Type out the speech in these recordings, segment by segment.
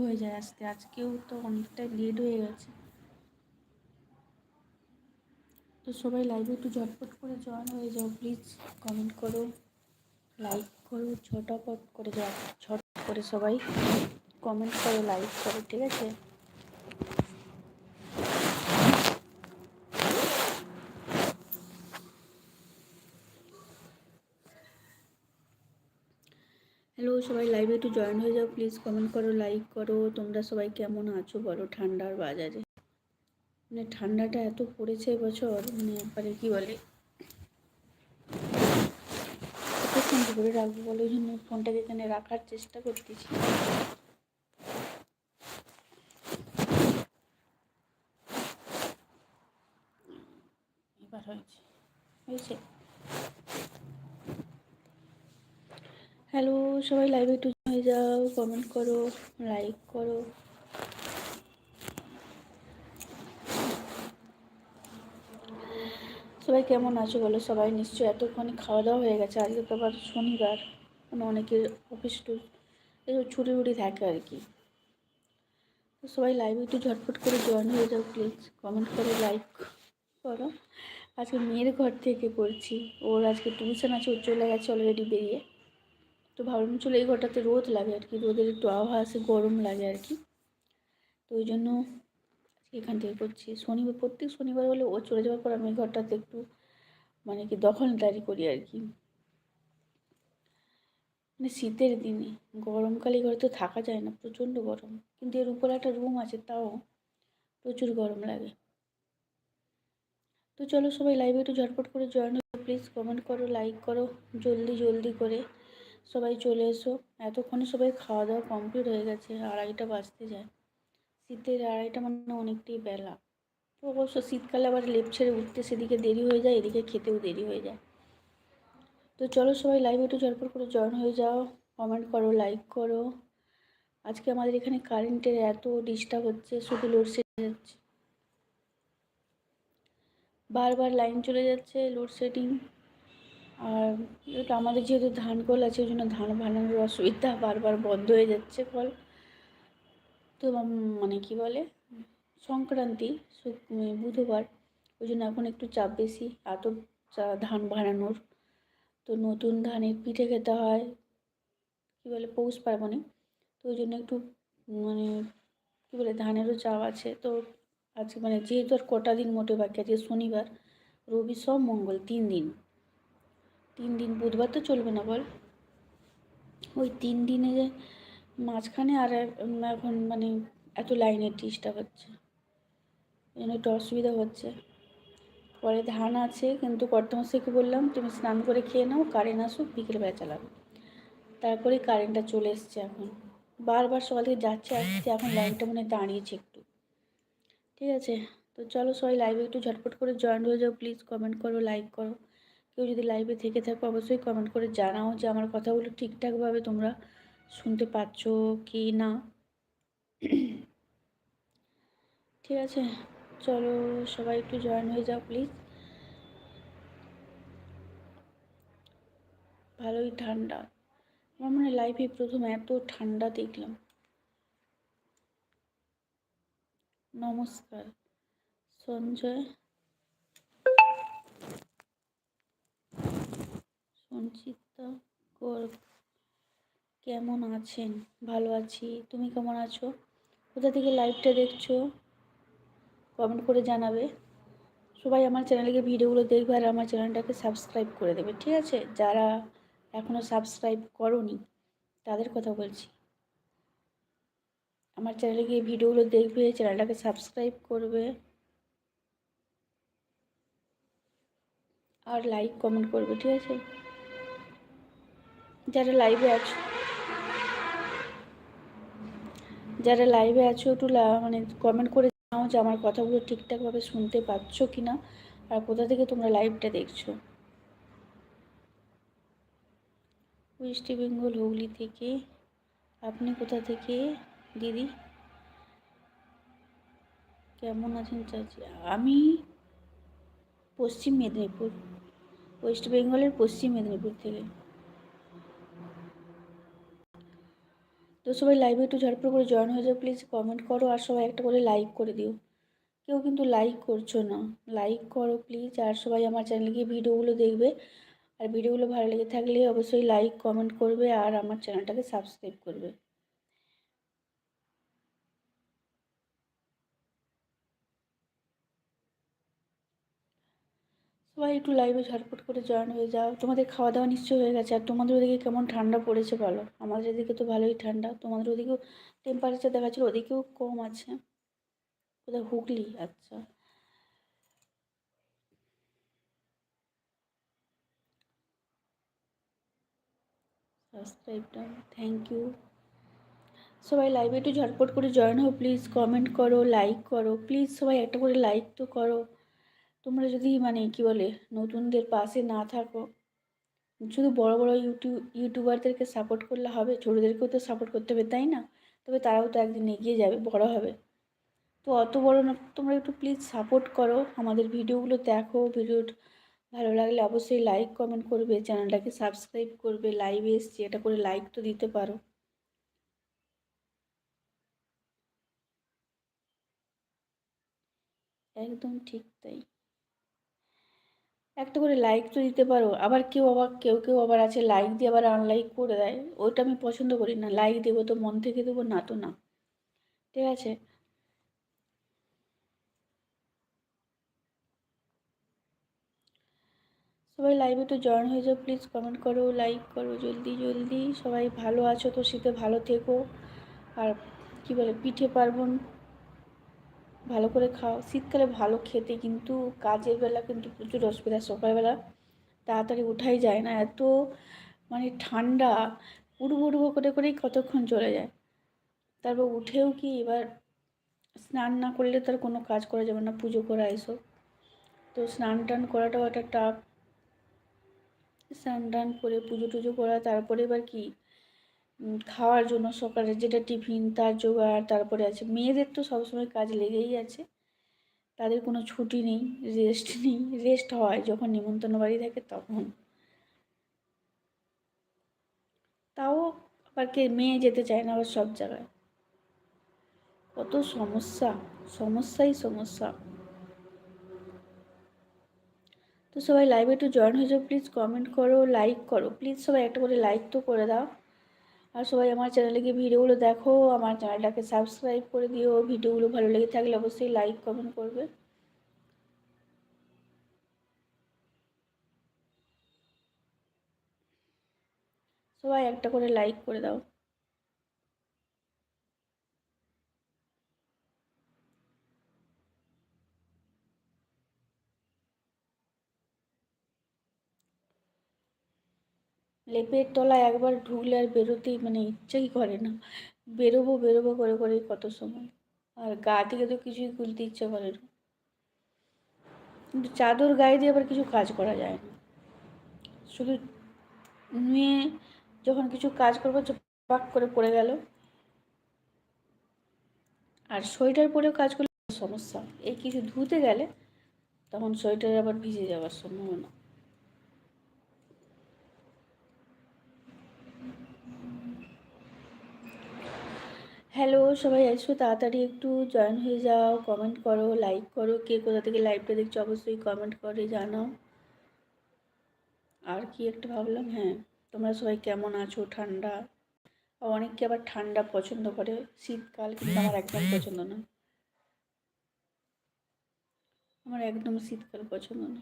হয়ে যায় আজকে। আজকেও তো অনেকটাই লেট হয়ে গেছে। তো সবাই লাইভে একটু ঝটপট করে জয়েন হয়ে যাও প্লিজ কমেন্ট করো লাইক করো, ঝটাপট করে যাও ঝট করে সবাই কমেন্ট করো লাইক করো, ঠিক আছে? হ্যালো সবাই লাইভে একটু জয়েন হয়ে যাও প্লিজ কমেন্ট করো লাইক করো। তোমরা সবাই কেমন আছো বলো? ঠান্ডার বাজারে। মানে ঠান্ডাটা এত পড়েছে এবছর মানে একবারে কী বলে? কতক্ষণ ধরে রাখব বলো ওই জন্য ফোনটাকে এখানে রাখার চেষ্টা করতেছি। এবার হয়েছে। হয়েছে। হ্যালো সবাই লাইভে একটু হয়ে যাও কমেন্ট করো লাইক করো। সবাই কেমন আছো বলো? সবাই নিশ্চয়ই এতক্ষণে খাওয়া দাওয়া হয়ে গেছে, আজকে তো আবার শনিবার মানে অনেকের অফিস টুস এসব ছুটি উটি থাকে আর কি। সবাই লাইভে একটু ঝটপট করে জয়েন হয়ে যাও প্লিজ কমেন্ট করো লাইক করো। আজকে মেয়ের ঘর থেকে করছি ওর আজকে টিউশন আছে, ও চলে গেছে অলরেডি বেরিয়ে। তো ভাবলাম চলে এই ঘরটাতে রোদ লাগে আর কি, রোদের একটু আবহাওয়া আসে গরম লাগে আর কি। তো ওই জন্য এখান থেকে করছি। শনিবার, প্রত্যেক শনিবার হলে ও চলে যাওয়ার পর আমি ঘরটাতে একটু মানে কি দখলদারি করি আর কি। মানে শীতের দিনে, গরমকালে ঘরে তো থাকা যায় না, প্রচণ্ড গরম। কিন্তু এর উপরে একটা রুম আছে তাও প্রচুর গরম লাগে। তো চলো সবাই লাইভে একটু ঝটপট করে জয়েন প্লিজ কমেন্ট করো লাইক করো, জলদি জলদি করে। সবাই চলে এসো। এতক্ষণে সবাই খাওয়া দাওয়া কমপ্লিট হয়ে গেছে, আড়াইটা বাজতে যায়। শীতের আড়াইটা মানে অনেকটাই বেলা। তো অবশ্য শীতকালে আবার লেপ ছেড়ে উঠতে সেদিকে দেরি হয়ে যায়, এদিকে খেতেও দেরি হয়ে যায়। তো চলো সবাই লাইভ একটু ঝটপট করে জয়েন হয়ে যাও। কমেন্ট করো লাইক করো। আজকে আমাদের এখানে কারেন্টের এত ডিস্টার্ব হচ্ছে, শুধু লোডশেডিং যাচ্ছে বারবার লাইন চলে যাচ্ছে লোডশেডিং আর আমাদের যেহেতু ধান কল আছে, ওই জন্য ধান বানানোর অসুবিধা বারবার বন্ধ হয়ে যাচ্ছে কল তো মানে কি বলে? সংক্রান্তি বুধবার। ওই জন্য এখন একটু চাপ বেশি, এত ধান বানানোর তো নতুন ধানের পিঠে খেতে হয়, কী বলে, পৌষ পার্বণে। তো ওই জন্য একটু মানে কী বলে, ধানেরও চাপ আছে। তো আজকে মানে যেহেতু আর কটা দিন মোটে বাকি আছে, শনিবার, রবি সব মঙ্গল, তিন দিন। তিন দিন, বুধবার তো চলবে না বল? ওই তিন দিনে যে মাঝখানে আর এখন মানে এত লাইনের ডিস্টার্ব হচ্ছে। এই জন্য একটু অসুবিধা হচ্ছে। পরে ধান আছে, কিন্তু কর্তমশাইকে বললাম, তুমি স্নান করে খেয়ে নাও কারেন্ট আসুক বিকেলবেলা চালাবে। তারপরে কারেন্টটা চলে এসছে এখন। বারবার সকাল থেকে যাচ্ছে, আসছে, এখন লাইনটা মনে দাঁড়িয়েছে একটু। ঠিক আছে? তো চলো সবাই লাইভে একটু ঝটপট করে জয়েন হয়ে যাও প্লিজ কমেন্ট করো লাইক করো। কেউ যদি লাইভে থেকে থাকো, অবশ্যই কমেন্ট করে জানাও যে আমার কথাগুলো ঠিকঠাকভাবে তোমরা শুনতে পাচ্ছ কি না। ঠিক আছে, চলো সবাই একটু জয়েন হয়ে যাও প্লিজ ভালোই ঠান্ডা। আমার মানে লাইফে প্রথম এত ঠান্ডা দেখলাম। নমস্কার, সঞ্জয়। সঞ্চিতা গর্গ কেমন আছেন? ভালো আছি। তুমি কেমন আছো? কোথা থেকে লাইভটা দেখছ? কমেন্ট করে জানাবে। সবাই আমার চ্যানেলে ভিডিওগুলো দেখবে আর আমার চ্যানেলটাকে সাবস্ক্রাইব করে দেবে, ঠিক আছে? যারা এখনও সাবস্ক্রাইব করনি, তাদের কথা বলছি। আমার চ্যানেলে গিয়ে ভিডিওগুলো দেখবে চ্যানেলটাকে সাবস্ক্রাইব করবে। আর লাইক কমেন্ট করবে, ঠিক আছে? যারা লাইভে আছো, যারা লাইভে আছো, একটু মানে কমেন্ট করে জানাও যে আমার কথাগুলো ঠিকঠাকভাবে শুনতে পাচ্ছ কি না আর কোথা থেকে তোমরা লাইভটা দেখছ। ওয়েস্ট বেঙ্গল হুগলি থেকে, আপনি কোথা থেকে? দিদি? কেমন আছেন চাচি? আমি পশ্চিম মেদিনীপুর ওয়েস্ট বেঙ্গলের পশ্চিম মেদিনীপুর থেকে। তো সবাই লাইভে একটু ঝটপট করে জয়েন হয়ে যাও প্লিজ কমেন্ট করো আর সবাই একটা করে লাইক করে দিও। কেউ কিন্তু লাইক করছ না। লাইক করো প্লিজ আর সবাই আমার চ্যানেলে গিয়ে ভিডিওগুলো দেখবে। আর ভিডিওগুলো ভালো লেগে থাকলে অবশ্যই লাইক কমেন্ট করবে আর আমার চ্যানেলটাকে সাবস্ক্রাইব করবে। সবাই একটু লাইভে ঝটপট করে জয়েন হয়ে যাও। তোমাদের খাওয়া দাওয়া নিশ্চয় হয়ে গেছে। আর তোমাদের ওদিকে কেমন ঠান্ডা পড়েছে বলো? আমাদের এদিকে তো ভালোই ঠান্ডা। তোমাদের ওদিকেও টেম্পারেচার দেখাচ্ছিল ওদিকেও কম আছে। কোথায়? হুগলি? আচ্ছা। সাবস্ক্রাইবটা থ্যাংক ইউ সবাই লাইভে একটু ঝটপট করে জয়েন হও প্লিজ কমেন্ট করো লাইক করো। প্লিজ সবাই একটা করে লাইক তো করো। তোমরা যদি মানে কি বলে নতুনদের পাশে না থাকো, শুধু বড় বড় ইউটিউব ইউটিউবারদেরকে সাপোর্ট করলে হবে, ছোটোদেরকেও তো সাপোর্ট করতে হবে, তাই না? তবে তারাও তো একদিন এগিয়ে যাবে, বড় হবে। তো অত বড় না, তোমরা একটু প্লিজ সাপোর্ট করো, আমাদের ভিডিওগুলো দেখো, ভিডিও ভালো লাগলে অবশ্যই লাইক কমেন্ট করবে, চ্যানেলটাকে সাবস্ক্রাইব করবে লাইভে এসছি, এটা করে লাইক তো দিতে পারো। একদম ঠিক তাই। একটা করে লাইক তো দিতে পারো। আবার কেউ আবার, কেউ কেউ আবার আছে লাইক দিয়ে আবার আনলাইক করে দেয়। ওইটা আমি পছন্দ করি না। লাইক দেবো তো, মন থেকে দেবো, না তো না। ঠিক আছে? সবাই লাইভে একটু জয়েন হয়ে যাও প্লিজ কমেন্ট করো লাইক করো, জলদি জলদি। সবাই ভালো আছো তো, শীতে ভালো থেকো। আর কি বলে, পিঠে পার্বণ ভালো করে খাও। শীতকালে ভালো খেতে কিন্তু কাজের বেলা কিন্তু প্রচুর অসুবিধা। সকালবেলা তাড়াতাড়ি উঠাই যায় না। এত মানে ঠান্ডা উড়বো উড়বো করে করেই কতক্ষণ চলে যায়। তারপর উঠেও কি এবার স্নান না করলে তার কোনো কাজ করা যাবে না, পুজো করা এসব। তো স্নান টান করাটাও একটা টাফ স্নান টান করে পুজো টুজো করা, তারপরে এবার কি খাওয়ার জন্য সকালে যেটা টিফিন, তার জোগাড়, তারপরে আছে। মেয়েদের তো সবসময় কাজ লেগেই আছে। তাদের কোনো ছুটি নেই রেস্ট নেই। রেস্ট হয় যখন নিমন্ত্রণ বাড়ি থাকে তখন। তাও আবার কে, মেয়ে যেতে চায় না আবার সব জায়গায়। কত সমস্যা, সমস্যাই সমস্যা। তো সবাই লাইভে একটু জয়েন হয়ে যাও প্লিজ কমেন্ট করো লাইক করো। প্লিজ সবাই একটা করে লাইক তো করে দাও। আর সবাই আমার চ্যানেলে গিয়ে ভিডিওগুলো দেখো, আমার চ্যানেলটাকে সাবস্ক্রাইব করে দিও। ভিডিওগুলো ভালো লেগে থাকলে অবশ্যই লাইক কমেন্ট করবে। সবাই একটা করে লাইক করে দাও। লেপের তলায় একবার ঢুকলে আর বেরোতেই মানে ইচ্ছাই করে না। বেরোবো বেরোবো করে করে কত সময়? আর গা থেকে তো কিছুই খুলতে ইচ্ছে করে না। কিন্তু চাদর গায়ে দিয়ে আবার কিছু কাজ করা যায় না। শুধু নিয়ে যখন কিছু কাজ করব পাক করে পড়ে গেল। আর সোয়েটার পরেও কাজ করলে সমস্যা এই কিছু ধুতে গেলে তখন সোয়েটার আবার ভিজে যাওয়ার সম্ভাবনা। হ্যালো সবাই এসো তাড়াতাড়ি একটু জয়েন হয়ে যাও কমেন্ট করো লাইক করো। কে কোথা থেকে লাইভটা দেখছ, অবশ্যই কমেন্ট করে জানাও। আর কি একটা ভাবলাম হ্যাঁ তোমরা সবাই কেমন আছো? ঠান্ডা? অনেককে আবার ঠান্ডা পছন্দ করে। শীতকাল কিন্তু আমার একদম পছন্দ না। আমার একদম শীতকাল পছন্দ না।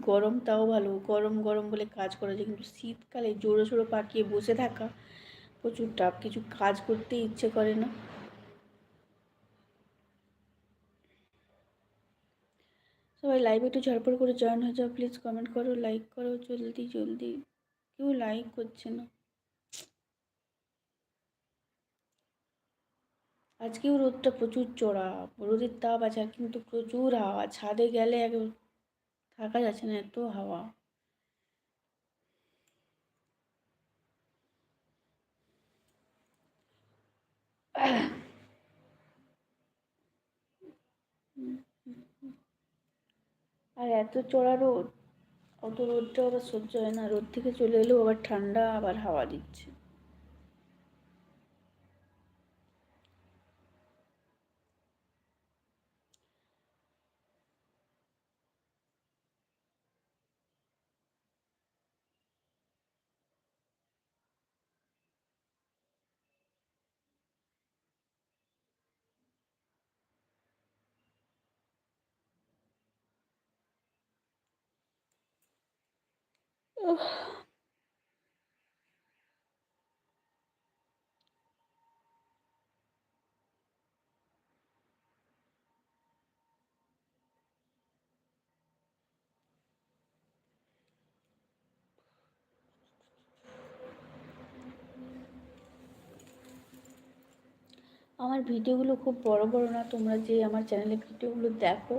গরম তাও ভালো। গরম গরম বলে কাজ করা যায় কিন্তু শীতকালে জোরো সোরো পাকিয়ে বসে থাকা প্রচুর টাফ, কিছু কাজ করতে ইচ্ছে করে না। সবাই লাইভ একটু ঝড়পড় করে জয়েন হয়ে যাও প্লিজ কমেন্ট করো লাইক করো, জলদি জলদি। কেউ লাইক করছে না। আজকেও রোদটা প্রচুর চড়া, রোদের তাপ আছে কিন্তু প্রচুর হাওয়া, ছাদে গেলে থাকা যাচ্ছে না, এত হাওয়া। আর এত চড়া রোদ, অত রোদটা আবার সহ্য হয় না। রোদ থেকে চলে এলেও আবার ঠান্ডা, আবার হাওয়া দিচ্ছে। আমার ভিডিওগুলো খুব বড় বড় না তোমরা যে আমার চ্যানেলে ভিডিওগুলো দেখো।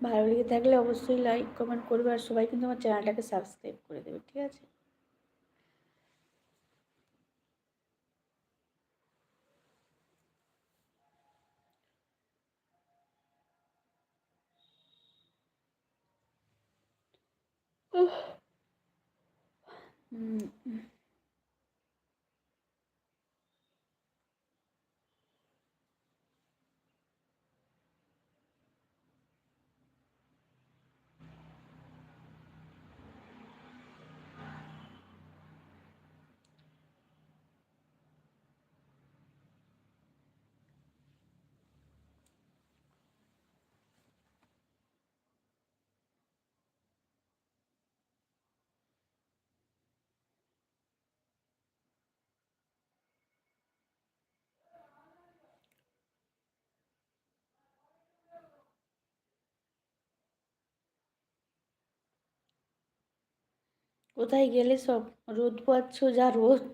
ভালো লেগে থাকলে অবশ্যই লাইক কমেন্ট করবে আর সবাই কিন্তু আমার চ্যানেলটাকে সাবস্ক্রাইব করে দেবে ঠিক আছে। হুম, কোথায় গেলে সব রোদ পাচ্ছ? যা রোদ।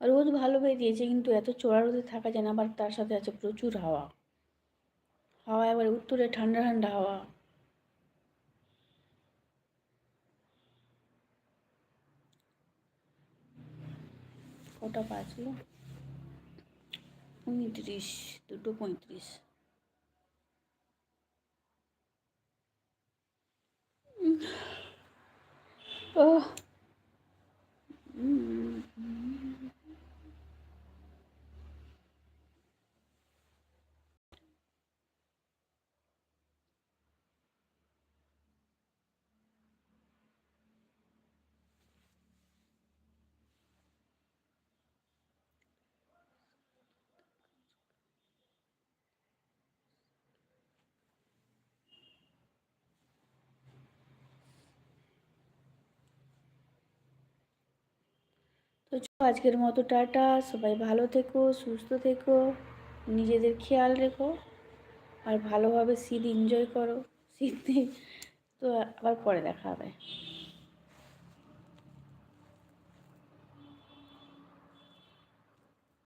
রোদ ভালো বেরিয়েছে কিন্তু এত চড়া রোদে থাকা যায় না, আবার তার সাথে আছে প্রচুর হাওয়া। হাওয়া এবার উত্তরে ঠান্ডা ঠান্ডা হাওয়া। কটা বাজলো? উনত্রিশ দুটো পঁয়ত্রিশ। ও তো আজকের মতো টাটা। সবাই ভালো থেকো, সুস্থ থেকো, নিজেদের খেয়াল রেখো আর ভালোভাবে শীত এনজয় করো। শীত তো আবার পরে দেখা হবে।